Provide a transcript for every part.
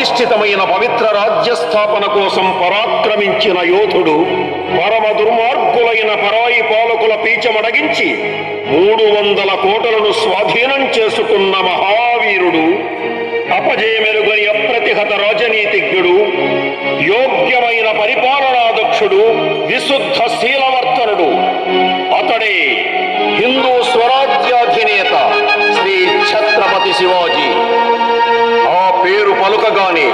నిశ్చితమైన పవిత్ర రాజ్య స్థాపన కోసం పరాక్రమించిన యోధుడు పరమ దుర్మార్గులైన పరాయి పాలకుల పీచమడగించి మూడు వందల కోటలను స్వాధీనం చేసుకున్న మహావీరుడు అపజయమెరుగని అప్రతిహత రాజనీతిజ్ఞుడు యోగ్యమైన పరిపాలనాదక్షుడు విశుద్ధ శీలవ చూడగానే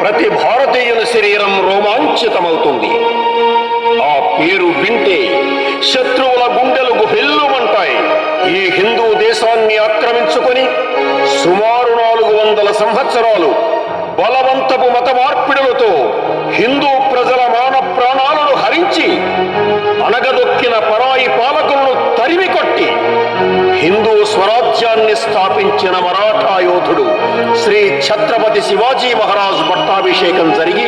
ప్రతి భారతీయుని శరీరం రోమాంచితమవుతుంది. ఆ పేరు వింటే శత్రువుల గుండెలు గుహెల్లుమంటాయి ఈ హిందూ దేశాన్ని ఆక్రమించుకొని సుమారు నాలుగు వందల సంవత్సరాలు బలవంతపు మత మార్పిడులతో హిందూ ప్రజల మాన ప్రాణాలను హరించి అనగదొక్కిన పరాయి పాలకులను తరిమి కొట్టి హిందూ స్వరాజ్యాన్ని స్థాపించిన మరాఠా యోధుడు శ్రీ ఛత్రపతి శివాజీ మహారాజు పట్టాభిషేకం జరిగి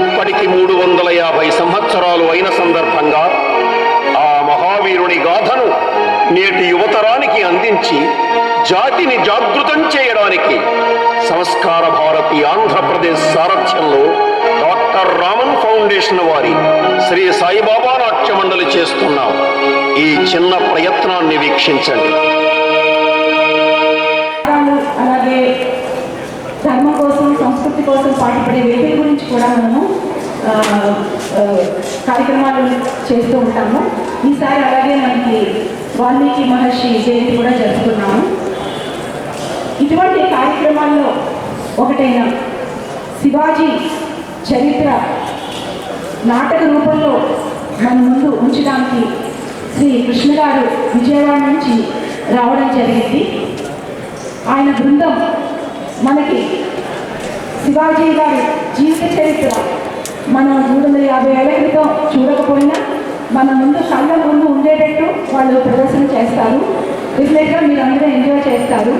ఇప్పటికి మూడు వందల యాభై సంవత్సరాలు అయిన సందర్భంగా ఆ మహావీరుని గాథను నేటి యువతరానికి అందించి జాతిని జాగృతం చేయడానికి సంస్కార భారతి ఆంధ్రప్రదేశ్ సారథ్యంలో డాక్టర్ రామన్ ఫౌండేషన్ వారి శ్రీ సాయిబాబా నాట్య మండలి చేస్తున్నాం. ఈ చిన్న ప్రయత్నాన్ని వీక్షించండి. అలాగే ధర్మం కోసం సంస్కృతి కోసం పాటుపడే వేదిక గురించి కూడా మనము కార్యక్రమాలు చేస్తూ ఉంటాము. ఈసారి అలాగే మనకి వాల్మీకి మహర్షి జయంతి కూడా జరుపుకున్నాము ఇటువంటి కార్యక్రమాల్లో ఒకటైన శివాజీ చరిత్ర నాటక రూపంలో మన ముందు ఉంచడానికి శ్రీ కృష్ణ గారు విజయవాడ నుంచి రావడం జరిగింది. ఆయన బృందం మనకి శివాజీ గారి జీవిత చరిత్ర మనం మూడు వందల యాభై ఏళ్ళ క్రితం చూడకపోయినా మన ముందు కళ్ళ ముందు ఉండేటట్టు వాళ్ళు ప్రదర్శన చేస్తారు. రిఫ్లెక్ట్గా మీరు అందరూ ఎంజాయ్ చేస్తారు.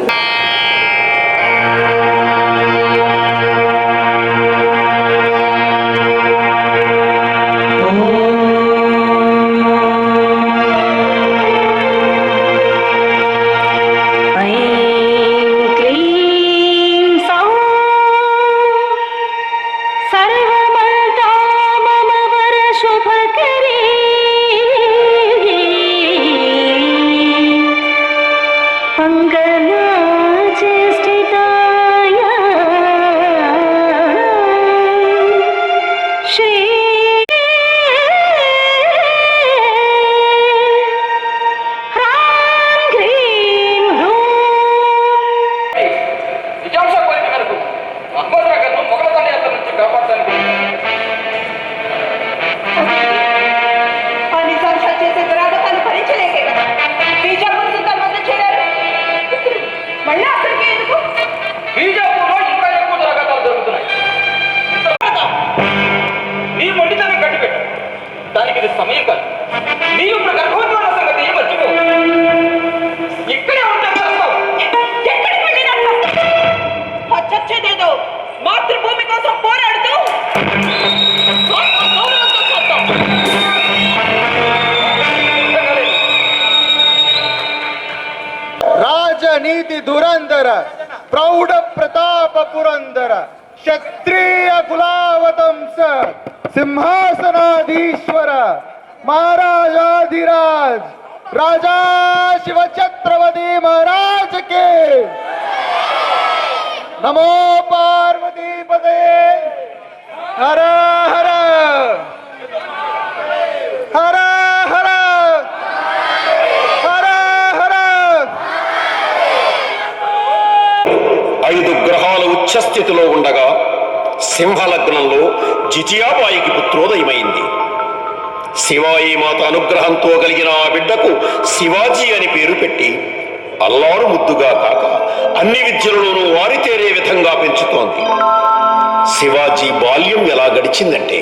దానికి ఇది సమయం కాదు నీవు ఇప్పుడు గర్భవతిలో ఉన్న సంగతి మర్చిపో ఇక్కడే ఉంటే చేస్తావు ఎక్కడికి వెళ్ళినట్టు వచ్చేదేదో మాతృభూమి కోసం పోరాడుతూ ఆత్మ గౌరవంతో చేద్దాం ರಾಜನೀತಿ ದುರಂದರ ಪ್ರೌಢ ಪ್ರತಾಪ ಪುರಂದರ ಕ್ಷತ್ರಿಯ ಕುಲಾವತಂಸ ಸಿಂಹಾಸನಾಧೀಶ್ವರ महाराजाधिराज राजा शिव छत्रपति महाराज के नमो पार्वती पदे हर हर हर हर हर हर ఐదు గ్రహాలు ఉచ్చస్థితిలో ఉండగా సింహలగ్నంలో జిజియాబాయికి పుత్రోదయమైంది శివాయి మాత అనుగ్రహంతో కలిగిన ఆ బిడ్డకు శివాజీ అని పేరు పెట్టి అల్లారు ముద్దుగా కాక అన్ని విద్యలలోనూ వారితేరే విధంగా పెంచుతోంది. శివాజీ బాల్యం ఎలా గడిచిందంటే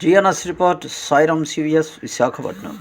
GNS report Sairam CVS Visakhapatnam